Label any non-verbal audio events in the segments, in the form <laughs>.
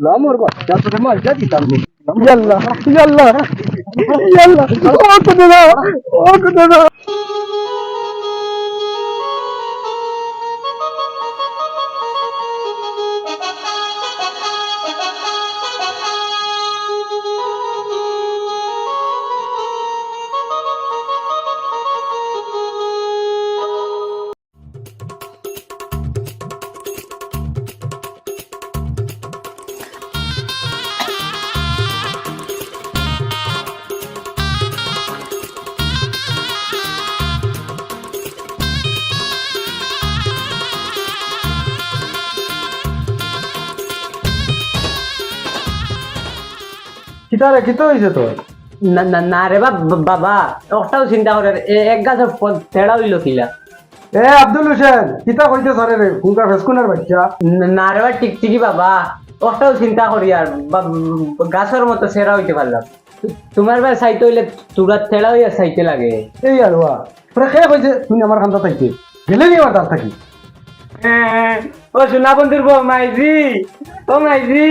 লামর বাচ্চা তোরে মারটা দিতাম ইয়াল্লাহ ইয়াল্লাহ ইয়াল্লাহ ও কুদনা ও কুদনা কিতারে কিতো হইছে তোর? না না না রে বা বাবা একটাও চিন্তা করে এক গাছের তেড়া হইল কিলা। এ আব্দুল হোসেন কিতা কইতে সরে রে ফুলকা ফেসকুনের বাচ্চা? না- রে টিকটিকি বাবা। একটাও চিন্তা করি আর গাছের মতো সেরা হইতে পারলাম। তোমার বা সাইতে হইলে তুরা তেড়া হইয়া সাইতে লাগে। এই আর ওয়া তোরা কে কইছে তুই আমার খান্দা থাকতে গেলে নি আমার তার থাকি? ও সোনা বন্ধুর বউ মাইজি ও মাইজি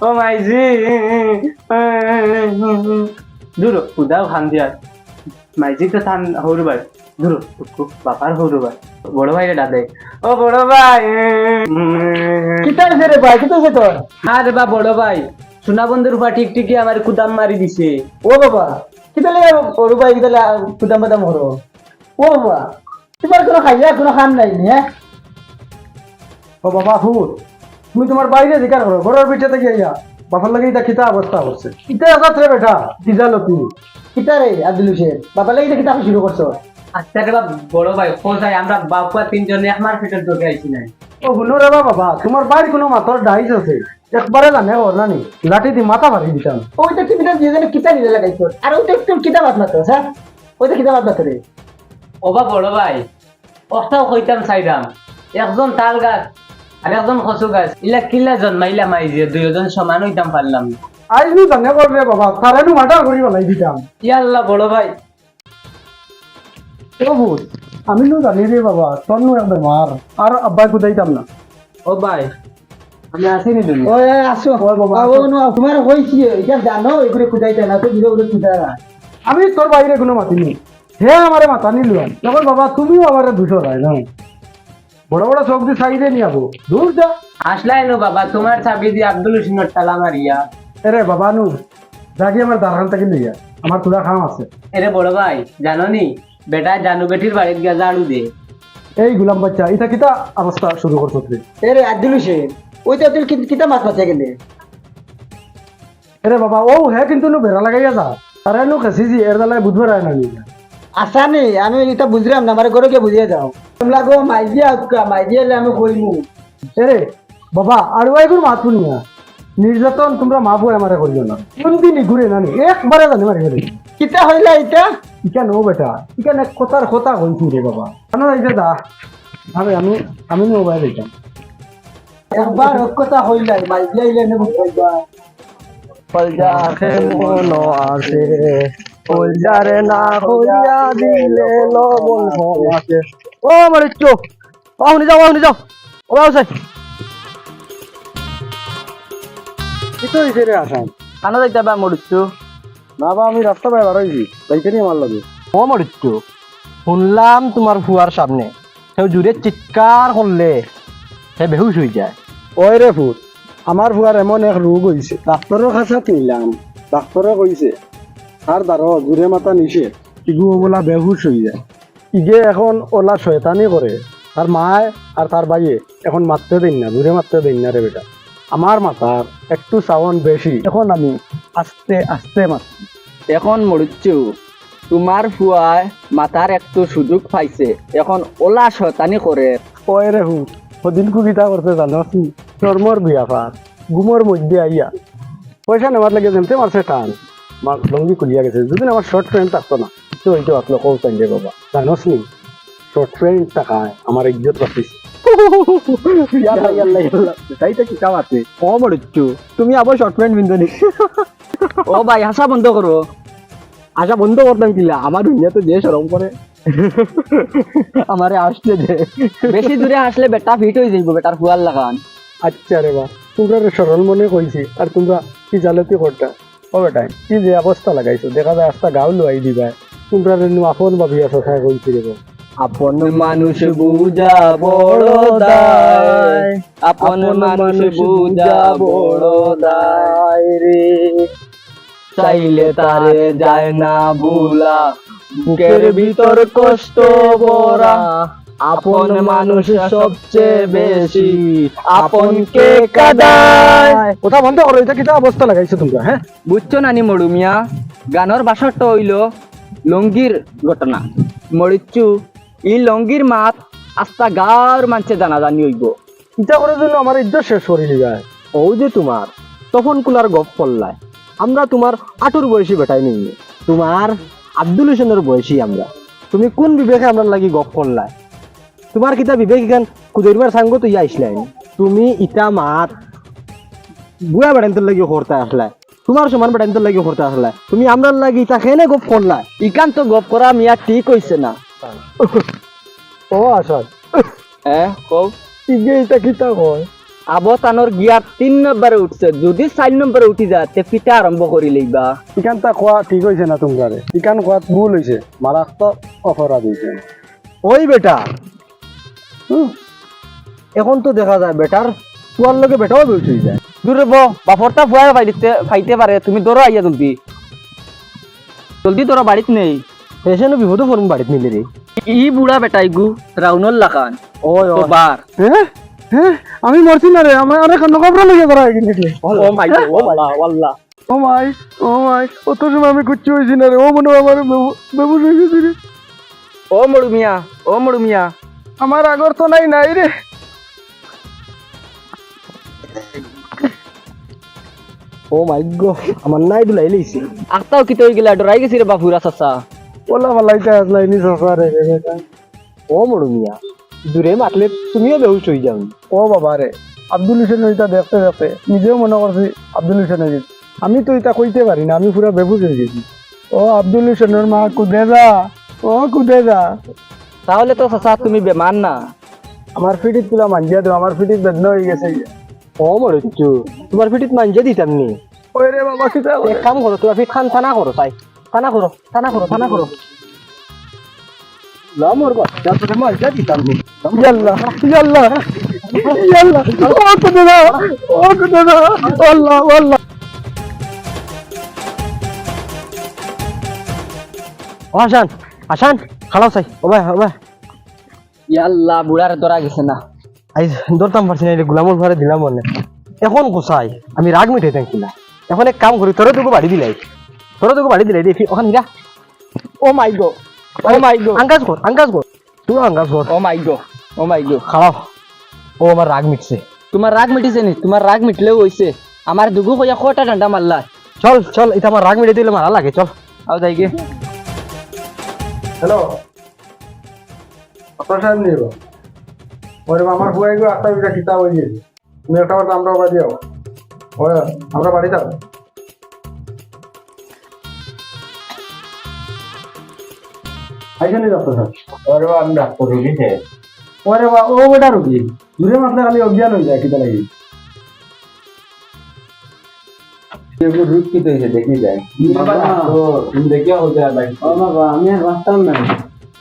ও মাইজি দূর উদাও খান দিয়া মাইজি তো থান হরু ভাই দূর বাপার হরু ভাই বড় ভাই ডাদে ও বড় ভাই। কিতা হইছে রে ভাই? কিতা হইছে তোর? আরে বা বড় ভাই। সোনা বন্ধুর উপর ঠিক ঠিকই আমার কুদাম মারি দিছে। ও বাবা কিতা লাগে ওর ভাই কিতা কুদাম বাদাম হরো? ও বাবা তোমার কোনো খাইয়া কোনো খান নাই হ্যাঁ? ও বাবা হুর তুমি তোমার বাইরে জিকার করো ঘরের পিঠে থেকে ইয়া বাবার লাগে এটা কিতা অবস্থা কিতা আজাত রে বেটা কি জানো তুমি কিতা রে আব্দুল হোসেন বাবার লাগে এটা কিতা শুরু করছ। আচ্ছা রে বা বড় ভাই কোথায় আমরা বাপুয়া তিনজনে এক মার্কেটের দোকে আইছি নাই। ও শুনো রে বাবা তোমার বাড়ি কোনো মাথার ডাইস আছে? একবারে জানে ওর নানি লাঠি দি মাথা ভারি দিতাম। ওইটা বিটা দিয়ে জানে কিতা নিলে লাগাইছো? আর ওইটা একটু কিতা বাদ মাত্র হ্যাঁ? ওইটা কিতা বাদ মাত্র রে? ওবা বড় ভাই অষ্টাও কইতাম চাইরাম একজন তাল গাছ আর একজন কচু গাছ ইলা কিলা জন্মাইলাম আই যে দুইজন সমান হইতাম পারলাম না। নি জানে কর রে বাবা তারানু মাটার করি বলাই দিতাম। ইয়াল্লা বড় ভাই। ও ভূত আমি নো জানি রে বাবা তোর নো এক বেমার আর কুদাইতাম না। ও ভাই আমি আসিনি তুমি ওই আসো। ওই বাবা, ও নো তোমার হইছি এটা জানো এগুলো না তো দিলে ওগুলো না আমি তোর বাইরে কোনো মাতিনি হে আমারে মাথা নিল। তখন বাবা তুমিও আমারে দুশো রায় না। বড় বড় দিয়ে সাইডে নিয়ে যাব দূর যা। আসলাই নো বাবা তোমার চাবি দিয়ে আব্দুল হোসেনের তালা মারিয়া। এরে বাবা নু জাগি আমার দারখান থেকে লইয়া আমার তুলা খাম আছে। এরে বড় ভাই জানো নি বেটা জানু বেটির বাড়িতে গিয়া ঝাড়ু দে। এই গুলাম বাচ্চা এটা কিতা অবস্থা শুরু করছ তুই এ রে আব্দুল হোসেন ওইটা তুই কি- কিতা মাছ মাছ গেলে? এরে বাবা ও হে কিন্তু নু বেড়া লাগাইয়া যা। তারে নু খেসিছি এর দালায় বুধবার আয় না নিয়ে আসা নেই আমি এটা বুঝলাম না আমার ঘরে বুঝিয়ে যাও তোমরা গো মাইজি আজকা মাইজি এলে আমি কইমু। এরে বাবা আর ওইগুলো মাতুন না নির্যাতন তোমরা মা বই আমারে করিও না। কোনদিনই ঘুরে নানি একবারে জানি মারি ফেলি কিতা হইলা এটা ইকা নো বেটা ইকান এক কথার কথা কইছি রে বাবা। কেন যাইতে দা। আরে আমি আমি নো বাইরে যাইতাম। একবার এক কথা হইলাই মাইজি আইলে নে বুঝবা পলজাকে মন আসে। পলজারে না হইয়া দিলে লবণ আছে ও মরে আহুনি যাও আহুনি যাও। ও বাবু রে আসাম কানো যাইতে বা মরুচ্ছু না বা আমি রাস্তা বাইরে বার হইছি যাইতে নি আমার লাগে। ও শুনলাম তোমার ফুয়ার সামনে। সেও জুড়ে চিৎকার করলে সে বেহুশ হয়ে যায়। ওই রে ফুট আমার ফুয়ার এমন এক রোগ হইছে। ডাক্তারের কাছে নিলাম ডাক্তারে কইছে আর দাঁড়ো জুড়ে মাথা নিছে ইগু বলা বেহুশ হয়ে যায়। ইগে এখন ওলা শয়তানি করে। তার মায় আর তার ভাইয়ে এখন মারতে দেন না ঘুরে মারতে দেন না রে বেটা। আমার মাথার একটু সাউন্ড বেশি। এখন আমি আস্তে আস্তে মারছি। এখন মরুচ্ছু। তোমার ফুয়ায় মাথার একটু সুযোগ পাইছে। এখন ওলা শয়তানি করে। ওই রে হু ওদিন কুবিতা করতে জানো চর্মর বিয়া পার গুমর মধ্যে আইয়া। পয়সা নেওয়ার লাগে যেমতে মারছে টান। মার লঙ্গি খুলিয়া গেছে। যদি আমার শর্ট ফ্রেন্ড থাকতো না। তো ওইটা আপনার কৌ চাইলে বাবা। জানোস নি শর্ট ফ্রেন্ড টাকায় আমার ইজ্জত তুমি আবার শর্ট প্যান্ট বিন্দনি ও ভাই হাসা বন্ধ করো আশা বন্ধ করতাম কিলা। আমার দুনিয়া তো যে সরম করে <laughs> আমারে আসতে দে বেশি দূরে আসলে বেটা ফিট হয়ে যাইব বেটার ফুয়ার লাগান। আচ্ছা রে বা তোমরা সরল মনে কইছি আর তোমরা কি জালতি করতা ও বেটাই কি যে অবস্থা লাগাইছো? দেখা যায় আস্তা গাও লুয়াই দিবা। তোমরা আপন ভাবি আছো খাই কইছি রে বা। আপন মানুষ বুঝা বড় দায়। আপন মানুষ বুঝা বড় দায় রে। চাইলে তারে যায় না ভুলা। বুকের ভিতর কষ্ট ভরা। আপন মানুষ সবচেয়ে বেশি। আপনকে কাদায়? কথা বন্ধ করো এটা কিটা অবস্থা লাগাইছো তোমরা হ্যাঁ? বুঝছ নানি মড়ুমিয়া গানের বাসাটা হইল লঙ্গির ঘটনা। মরিচু ই লঙ্গির মাত আস্তা গাঁর মানছে জানা জানি হইব। ইটা করে জন্য আমার ইজ্জত শেষ করে দিবা ও যে তোমার তখন কুলার গপ করলায় আমরা তোমার আটুর বয়সী বেটাই নেই তোমার আব্দুল হোসেনের বয়সী আমরা। তুমি কোন বিবেকে আমরা লাগি গপ করলায় তোমার কিতা বিবেক ইখান কুদরিমার সাঙ্গ তো ইয়া আসলাই তুমি ইটা মাত। বুড়া বেড়াইতে লাগি করতে আসলাই তোমার সমান বেড়াইতে লাগি করতে আসলাই তুমি আমরা লাগি ইটা খেনে গপ করলাই ইকান তো গপ করা মিয়া ঠিক হইছে না। ও আসল হ্যাঁ কও ইগে এটা কিটা কয় আবতানোর গিয়ার তিন নম্বরে উঠছে। যদি চার নম্বরে উঠি যায় তে পিঠা আরম্ভ করি লইবা। ইখান তা কোয়া ঠিক হয়েছে না তোমরা রে ইখান কোয়াত ভুল হয়েছে মারাত্মক অপরাধ হয়েছে ওই বেটা এখন তো দেখা যায় বেটার তোমার লগে বেটাও বেউচ হয়ে যায়। দূরে ব বাপরটা ফুয়ার বাড়িতে ফাইতে পারে তুমি ধরো আইয়া জলদি। জলদি তোরা বাড়িত নেই। পেশেন্ট বিপদও ফরম বাড়িতে নিলে রে ই বুড়া বেটাই গু রাউনর লাখান ওই তো বার হ্যাঁ হ্যাঁ আমি মরছি না রে আমার অনেক নকবরা লেগে করা কিন্তু ও মাই গড ও আল্লাহ আল্লাহ ও মাই ও মাই অত সময় আমি কুচ্ছু হয়েছি না রে ও মনে আমার বেবুস হয়ে গেছি রে ও মড়ু মিয়া ও মড়ু মিয়া আমার আগর তো নাই নাই রে। ও মাই গো আমার নাই দুলাই লইছে। আখতাও কি তৈ গেলা ডরাই গেছি রে বাপুরা চাচা। ওলা ভালাইতে আসলাই নি সসারে রে বেটা ও মরু মিয়া দূরে মাতলে তুমিও বেহুশ হয়ে যাও। ও বাবা রে আব্দুল হোসেন ওইটা দেখতে দেখতে নিজেও মনে করছি আব্দুল হোসেন হয়ে গেছি। আমি তো এটা কইতে পারি না আমি পুরা বেবুস হয়ে গেছি। ও আব্দুল হোসেনের মা কুদে যা ও কুদে যা তাহলে তো চাচা তুমি বেমান না। আমার ফিটিত তুলা মাঞ্জিয়া দাও আমার ফিটিত বেদনা হয়ে গেছে। ও মরুচ্ছু। তোমার পিঠিত মাঞ্জে দিতাম নি ওই রে বাবা কিতা এক কাম করো তোমার পিঠ খান থানা করো তাই থানা করো থানা করো থানা করো। লা মোর বাচ্চা তোকে মাঞ্জা দিতাম নি ইয়াল্লা ইয়াল্লা। ইয়াল্লা ও কুদে যা ও কুদে যা আল্লাহ আল্লাহ আসান আসান খালাও চাই ও ভাই ও ভাই ইয়াল্লা বুড়ার ধরা গেছে না। আই ধরতাম পারছি না এই গুলামর ঘরে দিলাম মনে। এখন কোসাই আমি রাগ মিঠাই থাকি না এখন এক কাম করি তোর তোকে বাড়ি দিলাই তোর তোকে বাড়ি দিলাই দেখি ওখানে হিরা ও মাই গো ও মাই গো আঙ্গাজ কর আঙ্গাজ কর তুই আঙ্গাজ কর ও মাই গো ও মাই গো খাওয়াও ও আমার রাগ মিটছে। তোমার রাগ মিটিছে নি? তোমার রাগ মিটলেও হইছে আমার দুগু কইয়া কটা ডান্ডা মারলা চল চল এটা আমার রাগ মিটাই দিলে মারা লাগে চল। আও যাই গে হ্যালো আপনার সাহেব নিয়ে ওরে আমার বুয়াই গো একটা দুটা কিতাব হয়ে গেছে তুমি একটা বার আমরা বাড়ি যাও ওরে আমরা বাড়ি যাও আইসনি ডাক্তার সাহেব ওরে বা আমি ডাক্তার রুগী ওরে বা ও বেটা রুগী। দূরে মাতলে খালি অজ্ঞান হয়ে যায় কিতা লাগি। রূপ কি তো দেখি যায়। তুমি দেখিয়া বাবা আমি আর বাঁচতাম না।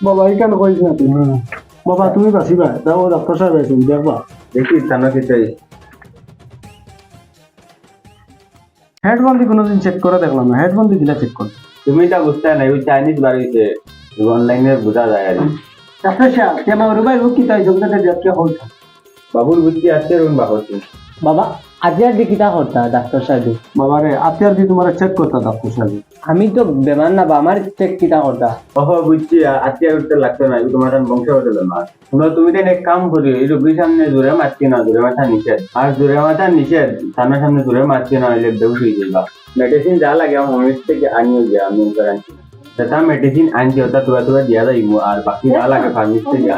বাবা এই কেন কইছ না তুমি? বাবা তুমি বাঁচিবা? যাও ডাক্তার সাহেব আছেন দেখবা। দেখি থানা হেডফোন দিয়ে কোনোদিন চেক করে দেখলাম না। হেডফোন দিয়ে দিলা চেক কর। তুমি তা বুঝতে নাই ওই চাইনিজ বাড়িতে অনলাইনে বোঝা যায় আর কি। ডাক্তার সাহেব কে রুবাই রুক তাই জগদাতে দেখকে হইতা বাবুর বুদ্ধি আছে রুন বাবুর বাবা কিতা করতা ডাক্তার সাহেব বাবা রে আত্যার তোমার চেক করতা ডাক্তার সাহেব আমি তো বেমান না বা আমার চেক কিতা করতা ওহ বুঝছি উঠতে লাগতো না তোমার বংশ হতে না তোমরা তুমি তো এক কাম করি এই রোগীর সামনে জোরে মারছি না জোরে মাথা নিষেধ আর জোরে মাথা নিষেধ সামনে সামনে জোরে মারছি না হইলে বেউস হয়ে যাবা মেডিসিন যা লাগে আমার হোমিওপ্যাথি থেকে আনিও যে আমি ওদের আনছি সেটা মেডিসিন আনছি ওটা তোরা তোরা দিয়া যাইব আর বাকি যা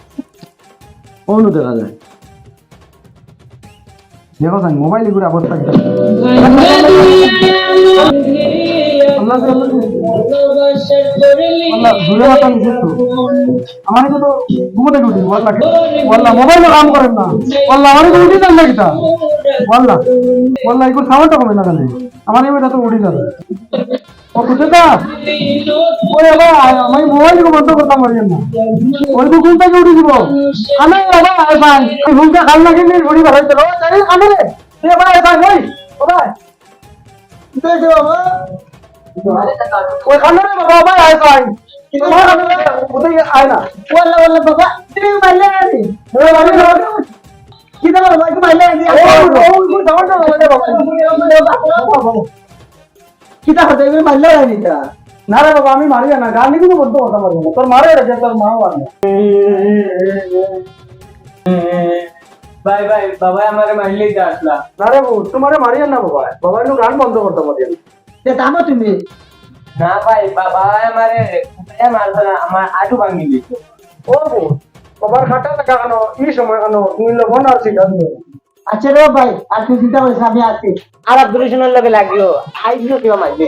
কোন দেখা যায় দেখো স্যার মোবাইল লিখুর অবস্থা কি আল্লাহ আল্লাহ নিচে তো আমার তো উঠি মোবাইলে কাম করেন না। আমার সাউন্ডটা কমে আমার এবার তো উঠি যাবে ও বুঝে ওই বাবা আমি মোবাইল বন্ধ করতাম ওই দিব আমি বাবা ভাই ওই ঘুমটা খাল না কিনে ঘুরি বাড়াই দিল তাই কামে রে এ ভাই ভাই ভাই ও ভাই দেখো বাবা ওই রে বাবা ভাই আয় ভাই ওই কি ওই দাওয়াটা দাওয়াটা বাবা কিতা হতে তুমি মারলে আনি তা না রে বাবা আমি মারি না গান কিন্তু বলতে কথা পারব না। তোর মারে রেখে তোর মা মারে। ভাই ভাই বাবা আমার মারলেই তো আসলা। না রে বউ তোমারে মারিয়া না বাবা। বাবা একটু গান বন্ধ করতে পারি। তে থামো তুমি। না ভাই বাবা আমারে কুটাইয়া মারছে না আমার আটু ভাঙি দিছে। ও বউ বাবার খাটা টাকা কেন? এই সময় কেন? তুমি লবণ আর শিখা আচ্ছা রে ভাই আর তুই চিন্তা করিস না, আমি আছি আর আব্দুল লগে লাগিও আইজো কিবা মারবে।